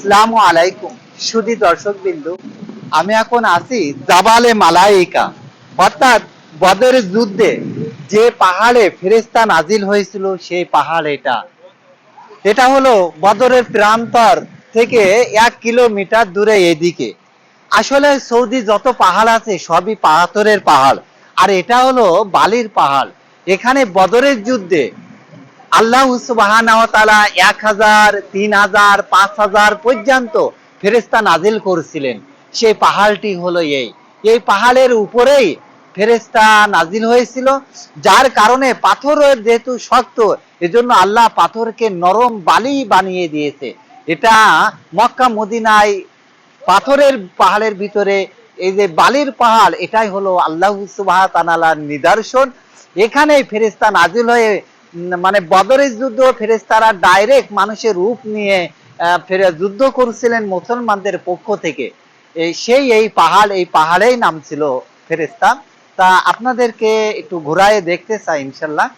আসসালামু আলাইকুম। সুধী দর্শক বিন্দু আমি এখন আছি জাবালে মালাইকা। অর্থাৎ বদরের যুদ্ধে যে পাহাড়ে ফেরেস্তা নাজিল হয়েছিল সেই পাহাড় এটা এটা হলো বদরের প্রান্তর থেকে এক কিলোমিটার দূরে এদিকে। আসলে সৌদি যত পাহাড় আছে সবই পাথরের পাহাড়। আর এটা হলো বালির পাহাড়। এখানে বদরের যুদ্ধে আল্লাহ সুবাহানা এক হাজার, তিন হাজার, পাঁচ হাজার পর্যন্ত ফেরেস্তা নাজিল করেছিলেন। সেই পাহাড়টি হলো এই। এই পাহাড়ের উপরেই ফেরেস্তা নাজিল হয়েছিল, যার কারণে পাথরের যেহেতু শক্ত, এজন্য আল্লাহ পাথরকে নরম বালি বানিয়ে দিয়েছে। এটা মক্কা মদিনায় পাথরের পাহাড়ের ভিতরে এই যে বালির পাহাড়, এটাই হলো আল্লাহ সুবাহ তানালার নিদর্শন। এখানে ফেরেস্তা নাজিল হয়ে মানে বদরের যুদ্ধ ফেরেস্তারা ডাইরেক্ট মানুষের রূপ নিয়ে ফেরে যুদ্ধ করছিলেন মুসলমানদের পক্ষ থেকে। এই সেই এই পাহাড়, এই পাহাড়েই নাম ছিল ফেরেস্তা তা আপনাদেরকে একটু ঘোরায় দেখতে চাই, ইনশাল্লাহ।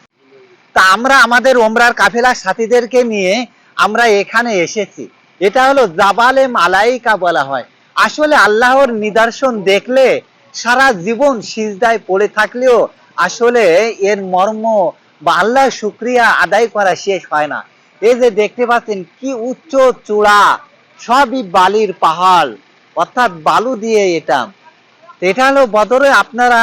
তা আমরা আমাদের ওমরার কাফেলার সাথীদেরকে নিয়ে আমরা এখানে এসেছি। এটা হলো জাবালে মালাইকা বলা হয়। আসলে আল্লাহর নিদর্শন দেখলে সারা জীবন সিজদায় পড়ে থাকলেও আসলে এর মর্ম বা আল্লাহ শুক্রিয়া আদায় করা শেষ হয় না। এই যে দেখতে পাচ্ছেন কি উচ্চ চূড়া, সবই বালির পাহাড়, অর্থাৎ বালু দিয়ে এটা। এটা হলো বদরে আপনারা,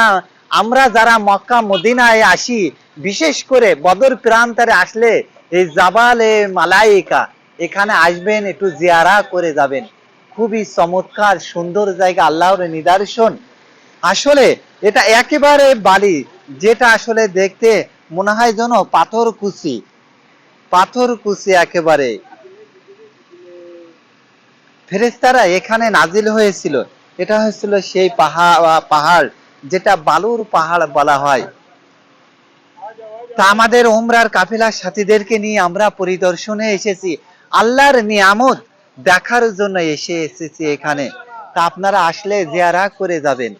আমরা যারা মক্কা, মদিনায় আসি, বিশেষ করে বদর প্রান্তরে আসলে এই জাবালে মালাইকা, এখানে আসবেন, একটু জিয়ারা করে যাবেন। খুবই চমৎকার, সুন্দর জায়গা, আল্লাহর নিদর্শন। আসলে এটা একেবারে বালি, যেটা আসলে দেখতে মনে হয় যেন পাথর কুচি। পাথর কুচি একেবারে। ফেরেস্তারা এখানে নাজিল হয়েছিল। এটা হয়েছিল সেই পাহাড় পাহাড়, যেটা বালুর পাহাড় বলা হয়। তা আমাদের ওমরার কাফেলার সাথীদেরকে নিয়ে আমরা পরিদর্শনে এসেছি। আল্লাহর নিয়ামত দেখার জন্য এসে এসেছি এখানে। তা আপনারা আসলে জিয়ারা করে যাবেন।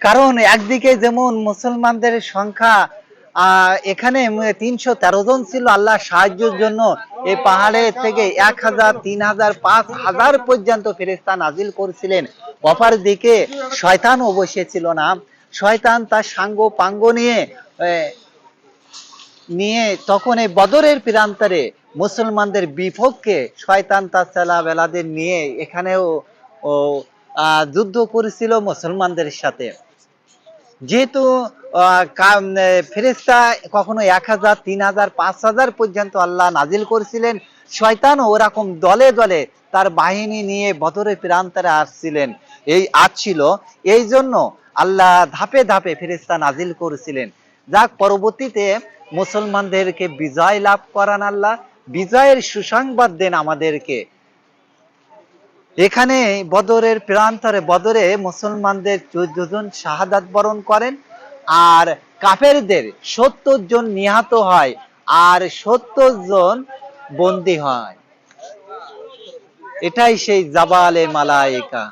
কারণ একদিকে যেমন মুসলমানদের সংখ্যা এখানে তিনশো তেরো জন ছিল আল্লাহ সাহায্যের জন্য, এই পাহাড়ে থেকে এক হাজার, তিন হাজার, পাঁচ হাজার পর্যন্ত ফেরেস্তা নাজিল করেছিলেন। অপার দিকে শয়তানও বসেছিল না। শয়তান তার সাঙ্গ পাঙ্গ নিয়ে নিয়ে তখন এই বদরের প্রান্তরে মুসলমানদের বিপক্ষে শয়তান তার চেলা বেলাদের নিয়ে এখানেও যুদ্ধ করেছিল মুসলমানদের সাথে। যেহেতু ফেরেশতা কখনো এক হাজার, তিন হাজার, পাঁচ হাজার পর্যন্ত আল্লাহ নাজিল করেছিলেন শয়তানও ওরকম দলে দলে তার বাহিনী নিয়ে বদরের প্রান্তরে আসছিলেন। এই আসছিল এই জন্য আল্লাহ ধাপে ধাপে ফেরেশতা নাজিল করেছিলেন। যাক, পরবর্তীতে মুসলমানদেরকে বিজয় লাভ করান আল্লাহ, বিজয়ের সুসংবাদ দেন আমাদেরকে। এখানে বদরের প্রান্তরে বদরে মুসলমানদের চোদ্দ জন শাহাদাত বরণ করেন আর কাফেরদের সত্তর জন নিহত হয় আর সত্তর জন বন্দী হয়। এটাই সেই জাবালে মালাইকা